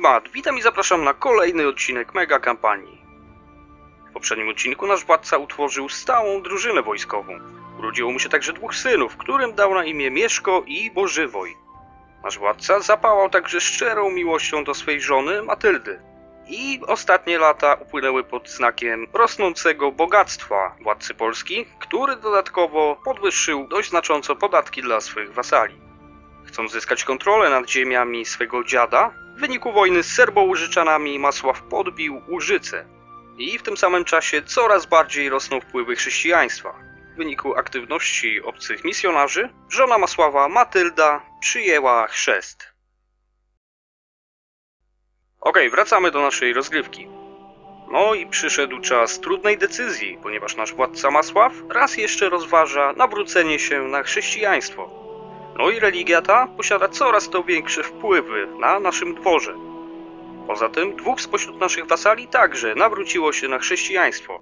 Mad. Witam i zapraszam na kolejny odcinek mega kampanii. W poprzednim odcinku nasz władca utworzył stałą drużynę wojskową. Urodziło mu się także dwóch synów, którym dał na imię Mieszko i Bożywoj. Nasz władca zapałał także szczerą miłością do swej żony Matyldy. I ostatnie lata upłynęły pod znakiem rosnącego bogactwa władcy Polski, który dodatkowo podwyższył dość znacząco podatki dla swych wasali. Chcąc zyskać kontrolę nad ziemiami swego dziada, wyniku wojny z Serbołużyczanami Masław podbił Łużyce. I w tym samym czasie coraz bardziej rosną wpływy chrześcijaństwa. W wyniku aktywności obcych misjonarzy, żona Masława Matylda przyjęła chrzest. Okej, wracamy do naszej rozgrywki. No i przyszedł czas trudnej decyzji, ponieważ nasz władca Masław raz jeszcze rozważa nawrócenie się na chrześcijaństwo. No i religia ta posiada coraz to większe wpływy na naszym dworze. Poza tym dwóch spośród naszych wasali także nawróciło się na chrześcijaństwo.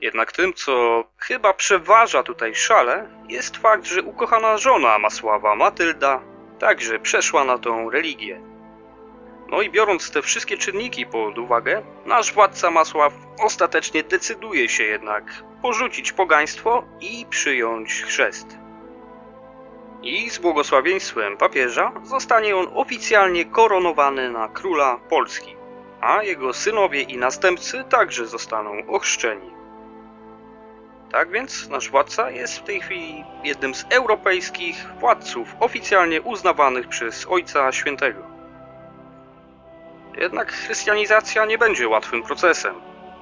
Jednak tym, co chyba przeważa tutaj szale, jest fakt, że ukochana żona Masława, Matylda, także przeszła na tą religię. No i biorąc te wszystkie czynniki pod uwagę, nasz władca Masław ostatecznie decyduje się jednak porzucić pogaństwo i przyjąć chrzest i z błogosławieństwem papieża zostanie on oficjalnie koronowany na króla Polski, a jego synowie i następcy także zostaną ochrzczeni. Tak więc nasz władca jest w tej chwili jednym z europejskich władców oficjalnie uznawanych przez Ojca Świętego. Jednak chrystianizacja nie będzie łatwym procesem.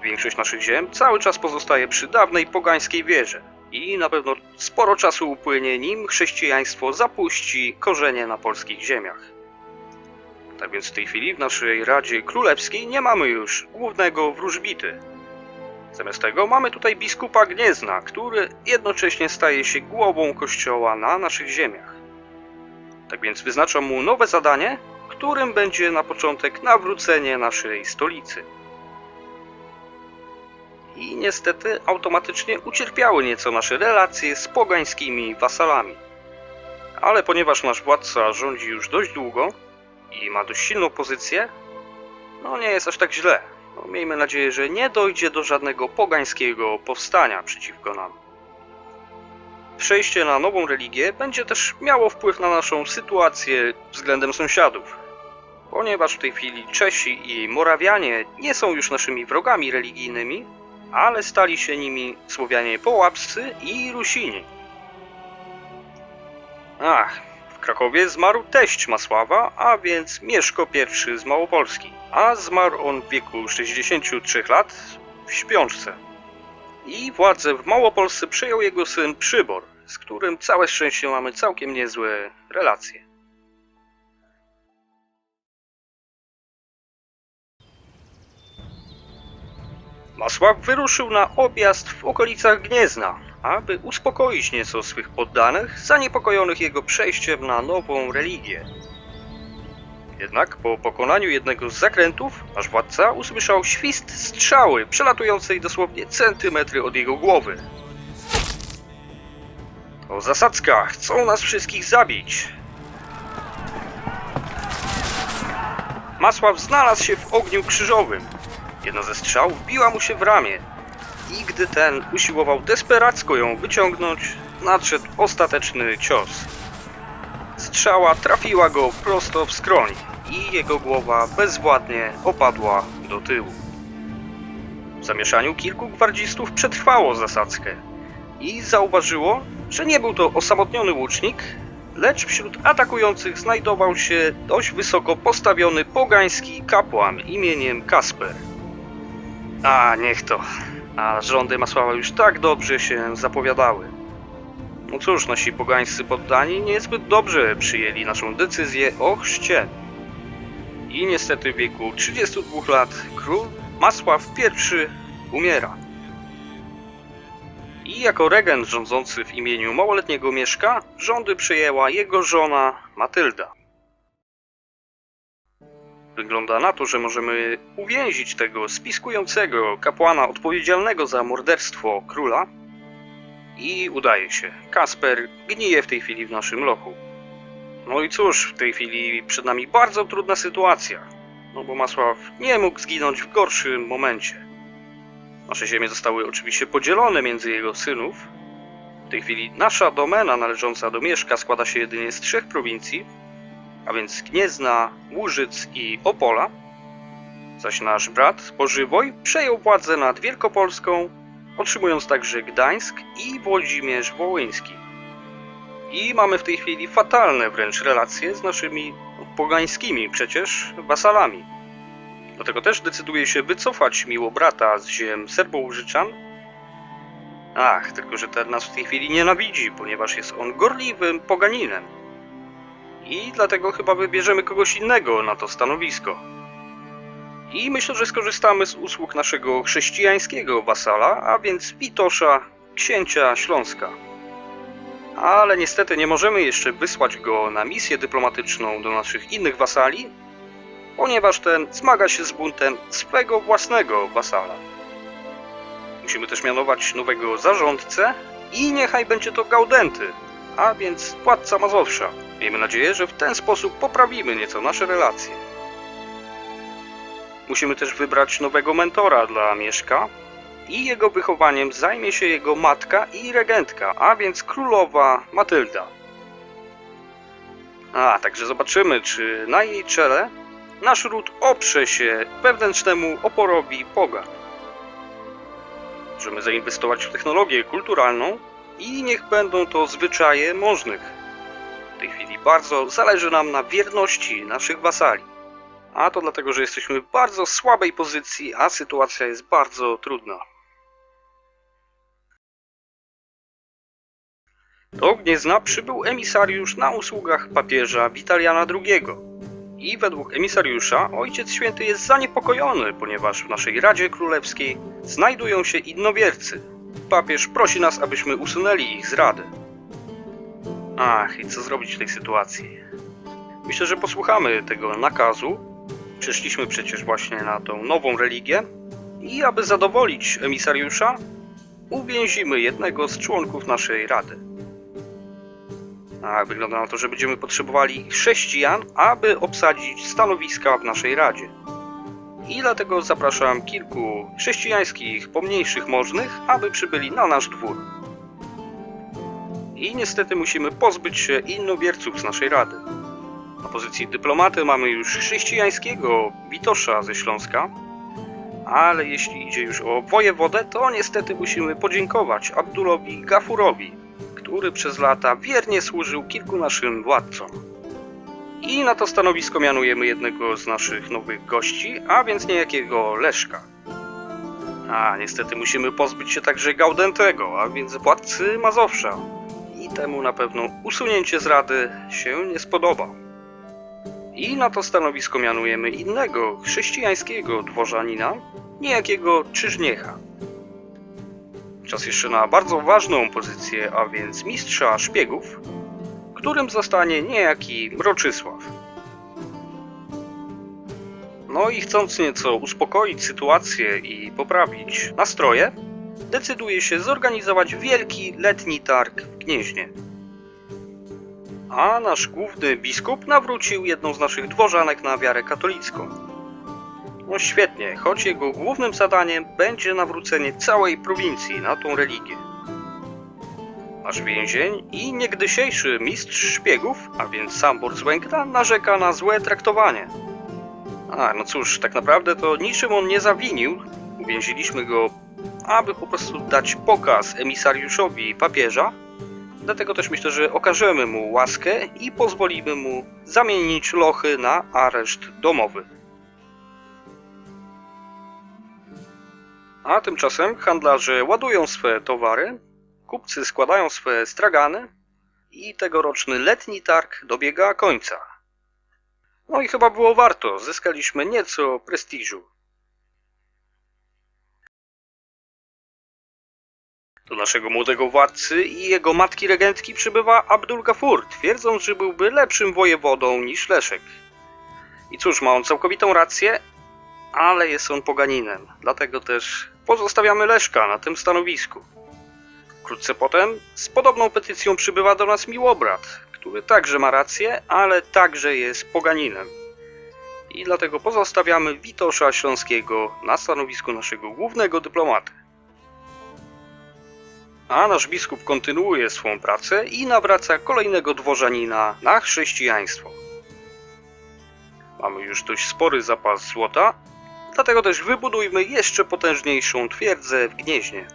Większość naszych ziem cały czas pozostaje przy dawnej pogańskiej wierze, i na pewno sporo czasu upłynie, nim chrześcijaństwo zapuści korzenie na polskich ziemiach. Tak więc w tej chwili w naszej Radzie Królewskiej nie mamy już głównego wróżbity. Zamiast tego mamy tutaj biskupa Gniezna, który jednocześnie staje się głową kościoła na naszych ziemiach. Tak więc wyznaczam mu nowe zadanie, którym będzie na początek nawrócenie naszej stolicy i niestety automatycznie ucierpiały nieco nasze relacje z pogańskimi wasalami. Ale ponieważ nasz władca rządzi już dość długo i ma dość silną pozycję, no nie jest aż tak źle. No, miejmy nadzieję, że nie dojdzie do żadnego pogańskiego powstania przeciwko nam. Przejście na nową religię będzie też miało wpływ na naszą sytuację względem sąsiadów. Ponieważ w tej chwili Czesi i Morawianie nie są już naszymi wrogami religijnymi, ale stali się nimi Słowianie połapscy i Rusini. Ach, w Krakowie zmarł teść Masława, a więc Mieszko I z Małopolski, a zmarł on w wieku 63 lat w śpiączce. I władzę w Małopolsce przejął jego syn Przybor, z którym całe szczęście mamy całkiem niezłe relacje. Masław wyruszył na objazd w okolicach Gniezna, aby uspokoić nieco swych poddanych, zaniepokojonych jego przejściem na nową religię. Jednak po pokonaniu jednego z zakrętów, nasz władca usłyszał świst strzały przelatującej dosłownie centymetry od jego głowy. To zasadzka, chcą nas wszystkich zabić. Masław znalazł się w ogniu krzyżowym, Jedna ze strzał wbiła mu się w ramię i gdy ten usiłował desperacko ją wyciągnąć, nadszedł ostateczny cios. Strzała trafiła go prosto w skroń i jego głowa bezwładnie opadła do tyłu. W zamieszaniu kilku gwardzistów przetrwało zasadzkę i zauważyło, że nie był to osamotniony łucznik, lecz wśród atakujących znajdował się dość wysoko postawiony pogański kapłan imieniem Kasper. A, niech to. A rządy Masława już tak dobrze się zapowiadały. No cóż, nasi pogańscy poddani niezbyt dobrze przyjęli naszą decyzję o chrzcie. I niestety w wieku 32 lat król Masław I umiera. I jako regent rządzący w imieniu małoletniego Mieszka, rządy przejęła jego żona Matylda. Wygląda na to, że możemy uwięzić tego spiskującego kapłana odpowiedzialnego za morderstwo króla. I udaje się. Kasper gnije w tej chwili w naszym lochu. No i cóż, w tej chwili przed nami bardzo trudna sytuacja. No bo Masław nie mógł zginąć w gorszym momencie. Nasze ziemie zostały oczywiście podzielone między jego synów. W tej chwili nasza domena należąca do Mieszka składa się jedynie z trzech prowincji, a więc Gniezna, Łużyc i Opola. Zaś nasz brat Pożywoj przejął władzę nad Wielkopolską, otrzymując także Gdańsk i Włodzimierz Wołyński. I mamy w tej chwili fatalne wręcz relacje z naszymi pogańskimi przecież wasalami. Dlatego też decyduje się wycofać miło brata z ziem Serbołużyczan. Ach, tylko że ten nas w tej chwili nienawidzi, ponieważ jest on gorliwym poganinem. I dlatego chyba wybierzemy kogoś innego na to stanowisko. I myślę, że skorzystamy z usług naszego chrześcijańskiego wasala, a więc Witosza, księcia Śląska. Ale niestety nie możemy jeszcze wysłać go na misję dyplomatyczną do naszych innych wasali, ponieważ ten zmaga się z buntem swego własnego wasala. Musimy też mianować nowego zarządcę i niechaj będzie to Gaudenty, a więc władca Mazowsza. Miejmy nadzieję, że w ten sposób poprawimy nieco nasze relacje. Musimy też wybrać nowego mentora dla Mieszka i jego wychowaniem zajmie się jego matka i regentka, a więc królowa Matylda. A, także zobaczymy, czy na jej czele nasz ród oprze się wewnętrznemu oporowi pogan. Możemy zainwestować w technologię kulturalną i niech będą to zwyczaje możnych. Tej chwili bardzo zależy nam na wierności naszych wasali. A to dlatego, że jesteśmy w bardzo słabej pozycji, a sytuacja jest bardzo trudna. Do Gniezna przybył emisariusz na usługach papieża Witaliana II. I według emisariusza Ojciec Święty jest zaniepokojony, ponieważ w naszej Radzie Królewskiej znajdują się innowiercy. Papież prosi nas, abyśmy usunęli ich z Rady. Ach, i co zrobić w tej sytuacji? Myślę, że posłuchamy tego nakazu. Przyszliśmy przecież właśnie na tą nową religię. I aby zadowolić emisariusza, uwięzimy jednego z członków naszej Rady. A wygląda na to, że będziemy potrzebowali chrześcijan, aby obsadzić stanowiska w naszej Radzie. I dlatego zapraszam kilku chrześcijańskich, pomniejszych możnych, aby przybyli na nasz dwór. I niestety musimy pozbyć się innowierców z naszej Rady. Na pozycji dyplomaty mamy już chrześcijańskiego Witosza ze Śląska, ale jeśli idzie już o wojewodę, to niestety musimy podziękować Abdulowi Gafurowi, który przez lata wiernie służył kilku naszym władcom. I na to stanowisko mianujemy jednego z naszych nowych gości, a więc niejakiego Leszka. A niestety musimy pozbyć się także Gaudentego, a więc władcy Mazowsza. Temu na pewno usunięcie z rady się nie spodoba. I na to stanowisko mianujemy innego chrześcijańskiego dworzanina, niejakiego Czyżniecha. Czas jeszcze na bardzo ważną pozycję, a więc mistrza szpiegów, którym zostanie niejaki Mroczysław. No i chcąc nieco uspokoić sytuację i poprawić nastroje, decyduje się zorganizować wielki letni targ w Gnieźnie. A nasz główny biskup nawrócił jedną z naszych dworzanek na wiarę katolicką. No świetnie, choć jego głównym zadaniem będzie nawrócenie całej prowincji na tą religię. Nasz więzień i niegdysiejszy mistrz szpiegów, a więc sam Borzłękna, narzeka na złe traktowanie. A, no cóż, tak naprawdę to niczym on nie zawinił. Uwięziliśmy go, aby po prostu dać pokaz emisariuszowi papieża. Dlatego też myślę, że okażemy mu łaskę i pozwolimy mu zamienić lochy na areszt domowy. A tymczasem handlarze ładują swe towary, kupcy składają swe stragany i tegoroczny letni targ dobiega końca. No i chyba było warto, zyskaliśmy nieco prestiżu. Do naszego młodego władcy i jego matki regentki przybywa Abdul Gafur, twierdząc, że byłby lepszym wojewodą niż Leszek. I cóż, ma on całkowitą rację, ale jest on poganinem, dlatego też pozostawiamy Leszka na tym stanowisku. Wkrótce potem z podobną petycją przybywa do nas Miłobrat, który także ma rację, ale także jest poganinem. I dlatego pozostawiamy Witosza Śląskiego na stanowisku naszego głównego dyplomaty. A nasz biskup kontynuuje swą pracę i nawraca kolejnego dworzanina na chrześcijaństwo. Mamy już dość spory zapas złota, dlatego też wybudujmy jeszcze potężniejszą twierdzę w Gnieźnie.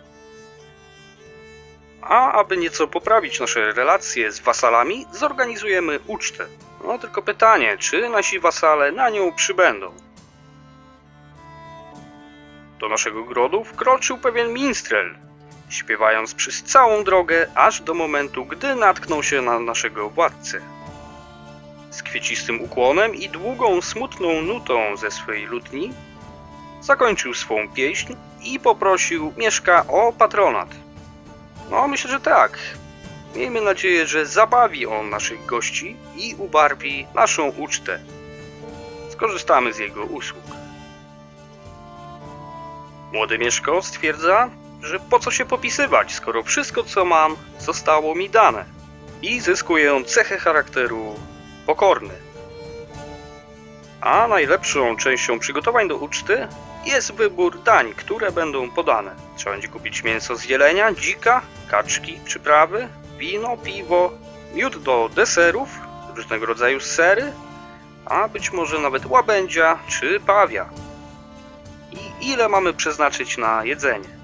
A aby nieco poprawić nasze relacje z wasalami, zorganizujemy ucztę. No tylko pytanie, czy nasi wasale na nią przybędą? Do naszego grodu wkroczył pewien minstrel, śpiewając przez całą drogę, aż do momentu, gdy natknął się na naszego władcę. Z kwiecistym ukłonem i długą, smutną nutą ze swej lutni zakończył swą pieśń i poprosił Mieszka o patronat. No, myślę, że tak. Miejmy nadzieję, że zabawi on naszych gości i ubarwi naszą ucztę. Skorzystamy z jego usług. Młody Mieszko stwierdza, że po co się popisywać, skoro wszystko co mam zostało mi dane. I zyskuje cechę charakteru pokorny. A najlepszą częścią przygotowań do uczty jest wybór dań, które będą podane. Trzeba będzie kupić mięso z jelenia, dzika, kaczki, przyprawy, wino, piwo, miód do deserów, różnego rodzaju sery, a być może nawet łabędzia czy pawia. I ile mamy przeznaczyć na jedzenie?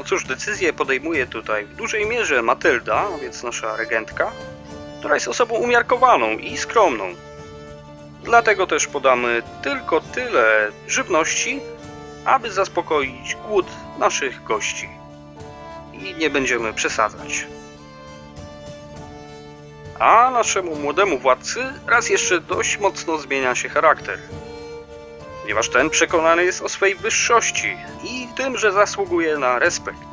No cóż, decyzję podejmuje tutaj w dużej mierze Matylda, więc nasza regentka, która jest osobą umiarkowaną i skromną. Dlatego też podamy tylko tyle żywności, aby zaspokoić głód naszych gości. I nie będziemy przesadzać. A naszemu młodemu władcy raz jeszcze dość mocno zmienia się charakter. Ponieważ ten przekonany jest o swej wyższości i tym, że zasługuje na respekt.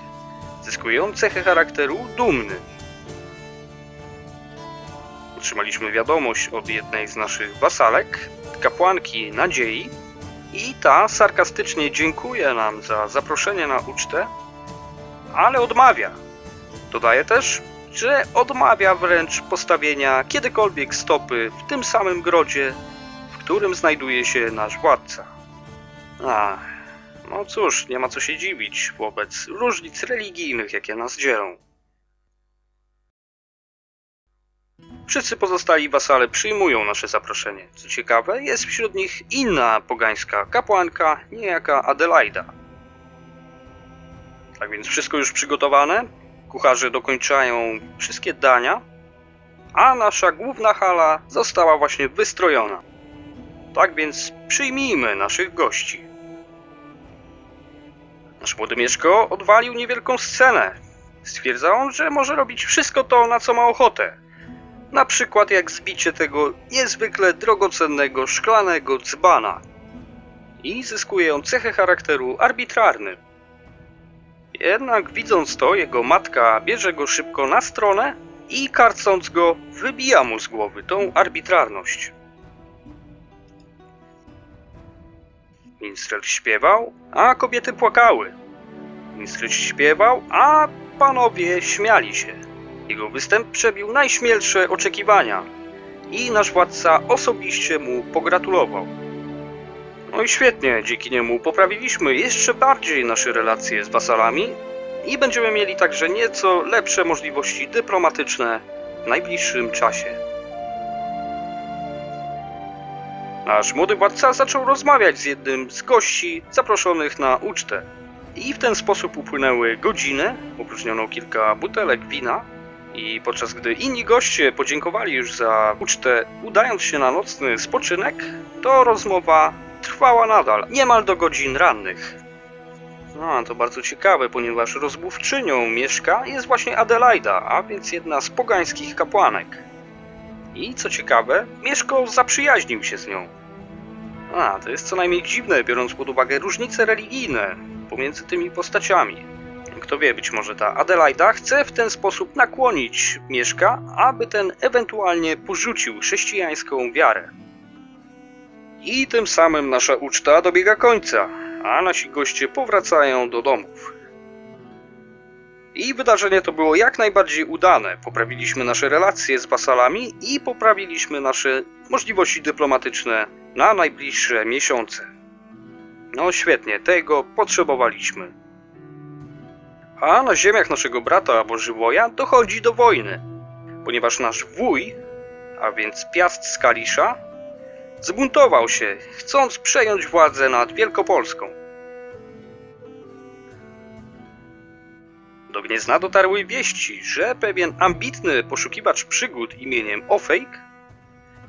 Zyskuje on cechę charakteru dumny. Otrzymaliśmy wiadomość od jednej z naszych wasalek, kapłanki Nadziei, i ta sarkastycznie dziękuje nam za zaproszenie na ucztę, ale odmawia. Dodaje też, że odmawia wręcz postawienia kiedykolwiek stopy w tym samym grodzie, którym znajduje się nasz władca. Ach, no cóż, nie ma co się dziwić wobec różnic religijnych, jakie nas dzielą. Wszyscy pozostali wasale przyjmują nasze zaproszenie. Co ciekawe, jest wśród nich inna pogańska kapłanka, niejaka Adelaida. Tak więc wszystko już przygotowane, kucharze dokończają wszystkie dania, a nasza główna hala została właśnie wystrojona. Tak więc przyjmijmy naszych gości. Nasz młody Mieszko odwalił niewielką scenę. Stwierdza on, że może robić wszystko to, na co ma ochotę. Na przykład jak zbicie tego niezwykle drogocennego szklanego dzbana. I zyskuje on cechę charakteru arbitrarny. Jednak widząc to, jego matka bierze go szybko na stronę i karcąc go, wybija mu z głowy tą arbitrarność. Minstrel śpiewał, a kobiety płakały. Minstrel śpiewał, a panowie śmiali się. Jego występ przebił najśmielsze oczekiwania i nasz władca osobiście mu pogratulował. No i świetnie, dzięki niemu poprawiliśmy jeszcze bardziej nasze relacje z wasalami i będziemy mieli także nieco lepsze możliwości dyplomatyczne w najbliższym czasie. Nasz młody władca zaczął rozmawiać z jednym z gości zaproszonych na ucztę. I w ten sposób upłynęły godziny, opróżniono kilka butelek wina i podczas gdy inni goście podziękowali już za ucztę, udając się na nocny spoczynek, to rozmowa trwała nadal, niemal do godzin rannych. No, to bardzo ciekawe, ponieważ rozmówczynią Mieszka jest właśnie Adelaida, a więc jedna z pogańskich kapłanek. I co ciekawe, Mieszko zaprzyjaźnił się z nią. A, to jest co najmniej dziwne, biorąc pod uwagę różnice religijne pomiędzy tymi postaciami. Kto wie, być może ta Adelaida chce w ten sposób nakłonić Mieszka, aby ten ewentualnie porzucił chrześcijańską wiarę. I tym samym nasza uczta dobiega końca, a nasi goście powracają do domów. I wydarzenie to było jak najbardziej udane. Poprawiliśmy nasze relacje z wasalami i poprawiliśmy nasze możliwości dyplomatyczne na najbliższe miesiące. No świetnie, tego potrzebowaliśmy. A na ziemiach naszego brata Bożywoja dochodzi do wojny, ponieważ nasz wuj, a więc Piast z Kalisza, zbuntował się, chcąc przejąć władzę nad Wielkopolską. Do Gniezna dotarły wieści, że pewien ambitny poszukiwacz przygód imieniem Ofejk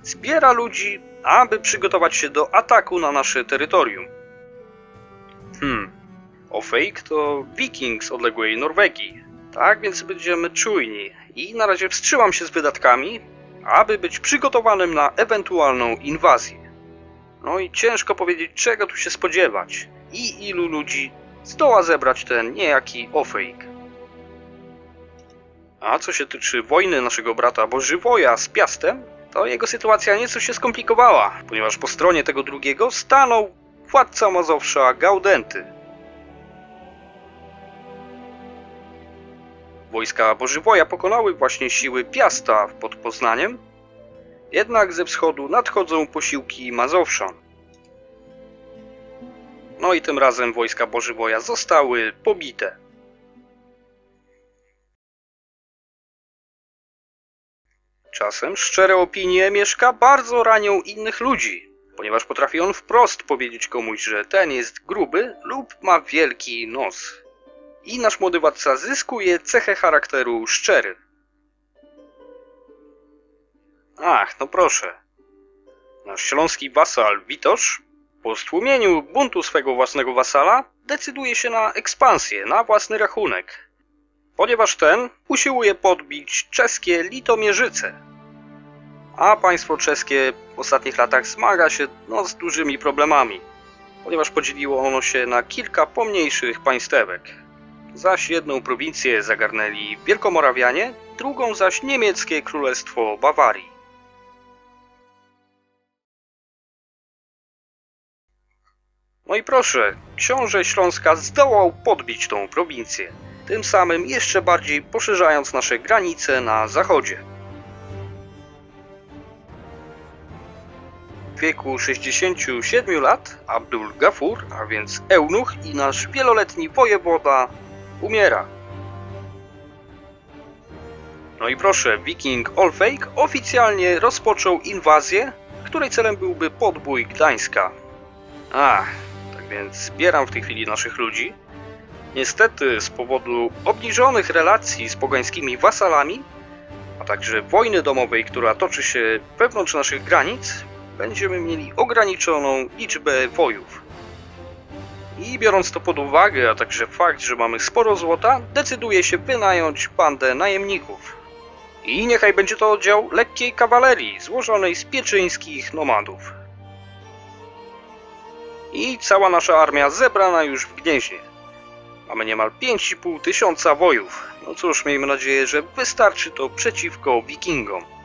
zbiera ludzi, aby przygotować się do ataku na nasze terytorium. Hmm, Ofejk to wiking z odległej Norwegii, tak więc będziemy czujni i na razie wstrzymam się z wydatkami, aby być przygotowanym na ewentualną inwazję. No i ciężko powiedzieć, czego tu się spodziewać i ilu ludzi zdoła zebrać ten niejaki Ofejk. A co się tyczy wojny naszego brata Bożywoja z Piastem, to jego sytuacja nieco się skomplikowała, ponieważ po stronie tego drugiego stanął władca Mazowsza Gaudenty. Wojska Bożywoja pokonały właśnie siły Piasta pod Poznaniem, jednak ze wschodu nadchodzą posiłki Mazowszan. No i tym razem wojska Bożywoja zostały pobite. Czasem szczere opinie Mieszka bardzo ranią innych ludzi, ponieważ potrafi on wprost powiedzieć komuś, że ten jest gruby lub ma wielki nos. I nasz młody władca zyskuje cechę charakteru szczery. Ach, no proszę. Nasz śląski wasal Witosz po stłumieniu buntu swego własnego wasala decyduje się na ekspansję na własny rachunek, ponieważ ten usiłuje podbić czeskie Litomierzyce. A państwo czeskie w ostatnich latach zmaga się no, z dużymi problemami, ponieważ podzieliło ono się na kilka pomniejszych państewek. Zaś jedną prowincję zagarnęli Wielkomorawianie, drugą zaś niemieckie królestwo Bawarii. No i proszę, książę Śląska zdołał podbić tą prowincję, tym samym jeszcze bardziej poszerzając nasze granice na zachodzie. W wieku 67 lat Abdul Gafur, a więc eunuch i nasz wieloletni wojewoda, umiera. No i proszę, wiking Olfeik oficjalnie rozpoczął inwazję, której celem byłby podbój Gdańska. Ach, tak więc zbieram w tej chwili naszych ludzi. Niestety z powodu obniżonych relacji z pogańskimi wasalami, a także wojny domowej, która toczy się wewnątrz naszych granic, będziemy mieli ograniczoną liczbę wojów. I biorąc to pod uwagę, a także fakt, że mamy sporo złota, decyduje się wynająć bandę najemników. I niechaj będzie to oddział lekkiej kawalerii, złożonej z pieczyńskich nomadów. I cała nasza armia zebrana już w Gnieźnie. Mamy niemal 5,5 tysiąca wojów. No cóż, miejmy nadzieję, że wystarczy to przeciwko wikingom.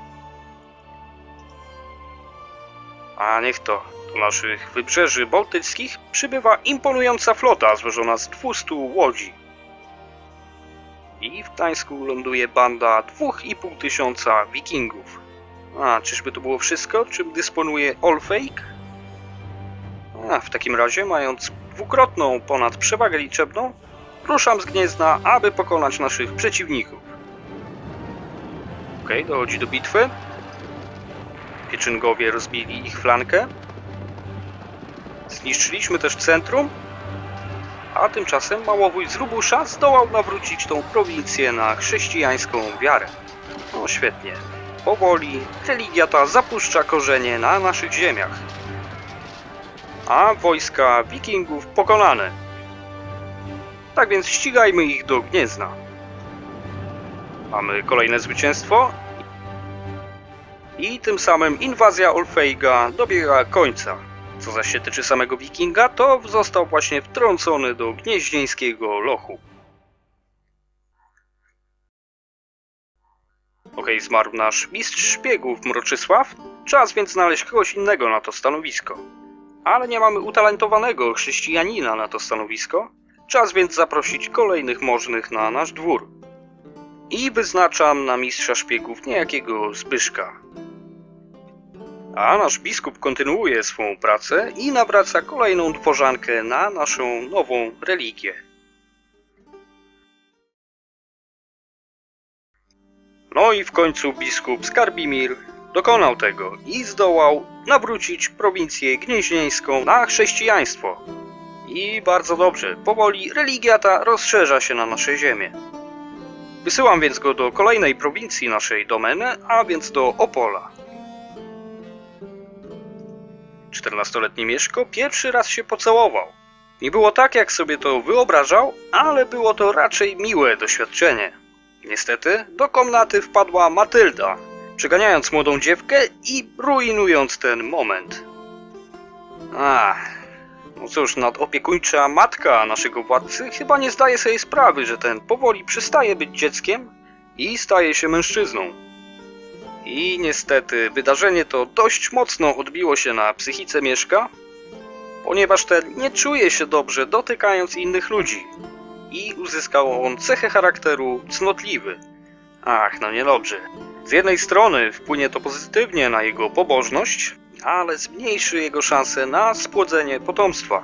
A niech to. Do naszych wybrzeży bałtyckich przybywa imponująca flota złożona z 200 łodzi. I w Gdańsku ląduje banda 2,5 tysiąca wikingów. A, czyżby to było wszystko, czym dysponuje Olfeik? A, w takim razie, mając dwukrotną ponad przewagę liczebną, ruszam z Gniezna, aby pokonać naszych przeciwników. Okej, dochodzi do bitwy. Pieczyngowie rozbili ich flankę. Zniszczyliśmy też centrum, a tymczasem Małowój z Rubusza zdołał nawrócić tą prowincję na chrześcijańską wiarę. No świetnie. Powoli religia ta zapuszcza korzenie na naszych ziemiach. A wojska wikingów pokonane. Tak więc ścigajmy ich do Gniezna. Mamy kolejne zwycięstwo i tym samym inwazja Olfeiga dobiega końca. Co zaś się tyczy samego wikinga, to został właśnie wtrącony do gnieźnieńskiego lochu. Okej, zmarł nasz mistrz szpiegów Mroczysław, czas więc znaleźć kogoś innego na to stanowisko. Ale nie mamy utalentowanego chrześcijanina na to stanowisko, Czas więc zaprosić kolejnych możnych na nasz dwór. I wyznaczam na mistrza szpiegów niejakiego Zbyszka. A nasz biskup kontynuuje swą pracę i nawraca kolejną dworzankę na naszą nową religię. No i w końcu biskup Skarbimir dokonał tego i zdołał nawrócić prowincję gnieźnieńską na chrześcijaństwo. I bardzo dobrze, powoli religia ta rozszerza się na nasze ziemię. Wysyłam więc go do kolejnej prowincji naszej domeny, a więc do Opola. 14-letni Mieszko pierwszy raz się pocałował. Nie było tak, jak sobie to wyobrażał, ale było to raczej miłe doświadczenie. Niestety, do komnaty wpadła Matylda, przeganiając młodą dziewkę i rujnując ten moment. Ach, no cóż, nadopiekuńcza matka naszego władcy chyba nie zdaje sobie sprawy, że ten powoli przestaje być dzieckiem i staje się mężczyzną. I niestety wydarzenie to dość mocno odbiło się na psychice Mieszka, ponieważ ten nie czuje się dobrze dotykając innych ludzi i uzyskał on cechę charakteru cnotliwy. Ach, no niedobrze. Z jednej strony wpłynie to pozytywnie na jego pobożność, ale zmniejszy jego szanse na spłodzenie potomstwa.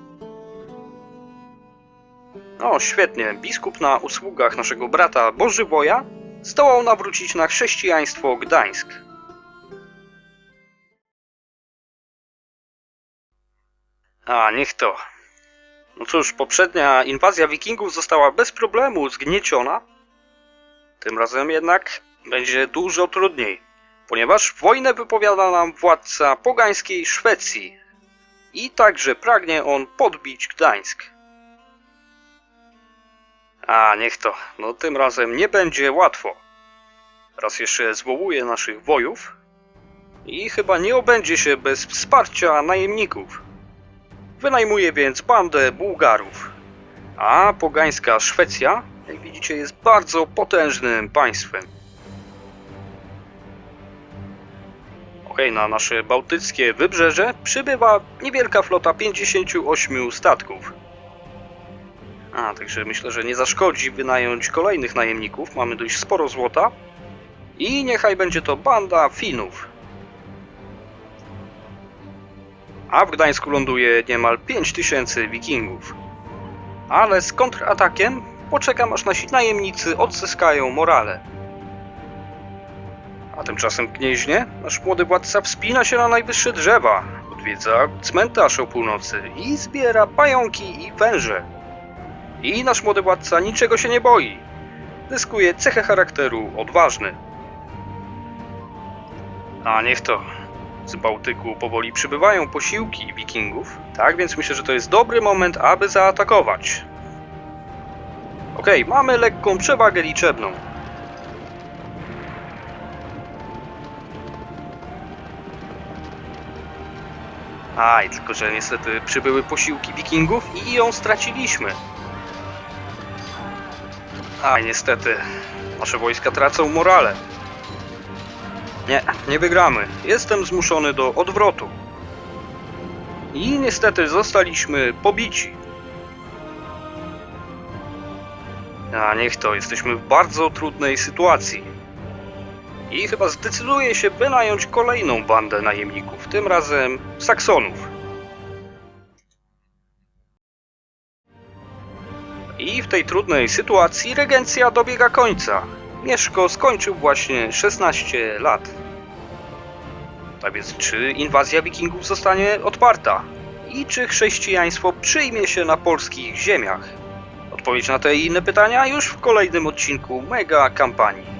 No, świetnie. Biskup na usługach naszego brata Bożywoja zdołał nawrócić na chrześcijaństwo Gdańsk. A, niech to. No cóż, poprzednia inwazja wikingów została bez problemu zgnieciona. Tym razem jednak będzie dużo trudniej, ponieważ wojnę wypowiada nam władca pogańskiej Szwecji i także pragnie on podbić Gdańsk. A, niech to. No tym razem nie będzie łatwo. Raz jeszcze zwołuję naszych wojów i chyba nie obędzie się bez wsparcia najemników. Wynajmuje więc bandę Bułgarów. A pogańska Szwecja, jak widzicie, jest bardzo potężnym państwem. Okej, na nasze bałtyckie wybrzeże przybywa niewielka flota 58 statków. A, także myślę, że nie zaszkodzi wynająć kolejnych najemników. Mamy dość sporo złota. I niechaj będzie to banda Finów. a w Gdańsku ląduje niemal 5000 wikingów. Ale z kontratakiem poczekam aż nasi najemnicy odzyskają morale. A tymczasem Gnieźnie nasz młody władca wspina się na najwyższe drzewa, odwiedza cmentarz o północy i zbiera pająki i węże. I nasz młody władca niczego się nie boi. Zyskuje cechę charakteru odważny. A niech to, z Bałtyku powoli przybywają posiłki wikingów, tak więc myślę, że to jest dobry moment, aby zaatakować. Okej, mamy lekką przewagę liczebną. Aj, tylko że niestety przybyły posiłki wikingów i ją straciliśmy. Aj, niestety, nasze wojska tracą morale. Nie, nie wygramy. Jestem zmuszony do odwrotu. I niestety zostaliśmy pobici. A niech to, jesteśmy w bardzo trudnej sytuacji. I chyba zdecyduję się wynająć kolejną bandę najemników, tym razem Saksonów. Tej trudnej sytuacji regencja dobiega końca. Mieszko skończył właśnie 16 lat. Tak więc, czy inwazja wikingów zostanie odparta? I czy chrześcijaństwo przyjmie się na polskich ziemiach? Odpowiedź na te i inne pytania już w kolejnym odcinku Mega Kampanii.